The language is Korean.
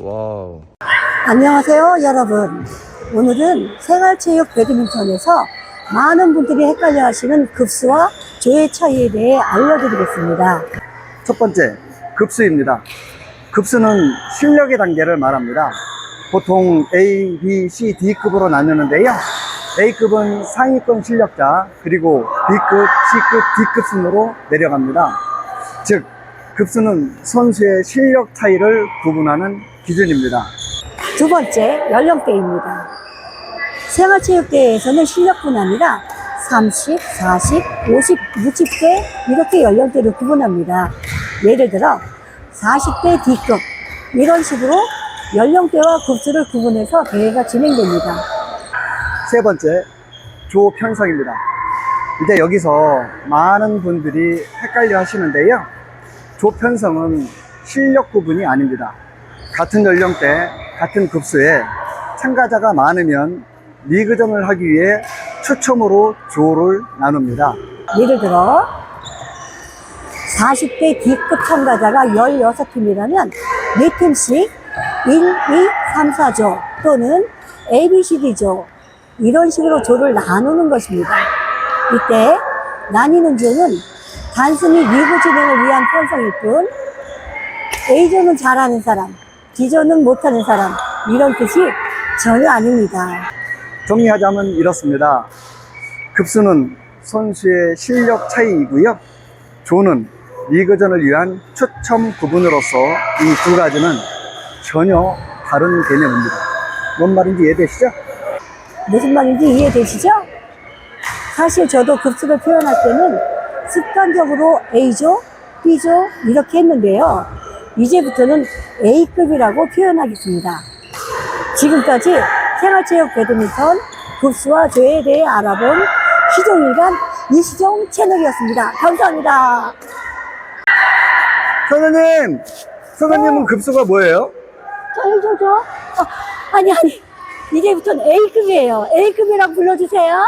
와우. 안녕하세요, 여러분. 오늘은 생활체육 배드민턴에서 많은 분들이 헷갈려 하시는 급수와 조의 차이에 대해 알려드리겠습니다. 첫 번째, 급수입니다. 급수는 실력의 단계를 말합니다. 보통 A, B, C, D급으로 나누는데요. A급은 상위권 실력자, 그리고 B급, C급, D급 순으로 내려갑니다. 즉, 급수는 선수의 실력 차이를 구분하는 기준입니다. 두 번째, 연령대입니다. 생활체육대회에서는 실력뿐 아니라 30, 40, 50, 60대 이렇게 연령대를 구분합니다. 예를 들어 40대 D급 이런 식으로 연령대와 급수를 구분해서 대회가 진행됩니다. 세 번째, 조 편성입니다. 이제 여기서 많은 분들이 헷갈려 하시는데요. 조 편성은 실력 구분이 아닙니다. 같은 연령대, 같은 급수에 참가자가 많으면 리그전을 하기 위해 추첨으로 조를 나눕니다. 예를 들어 40대 D급 참가자가 16팀이라면 4팀씩 1, 2, 3, 4조 또는 ABCD조 이런 식으로 조를 나누는 것입니다. 이때 나뉘는 조는 단순히 리그 진행을 위한 편성일 뿐 A조는 잘하는 사람, D조는 못하는 사람 이런 뜻이 전혀 아닙니다. 정리하자면 이렇습니다. 급수는 선수의 실력 차이이고요. 조는 리그전을 위한 추첨 구분으로서 이 두 가지는 전혀 다른 개념입니다. 뭔 말인지 이해되시죠? 무슨 말인지 이해되시죠? 사실 저도 급수를 표현할 때는 습관적으로 A조, B조 이렇게 했는데요. 이제부터는 A급이라고 표현하겠습니다. 지금까지 생활체육 배드민턴 급수와 조에 대해 알아본 시종일관 이시종 채널이었습니다. 감사합니다. 선생님! 선생님은 급수가 뭐예요? 저 A조죠? 어, 아니, 아니. 이제부터는 A급이에요. A급이라고 불러주세요.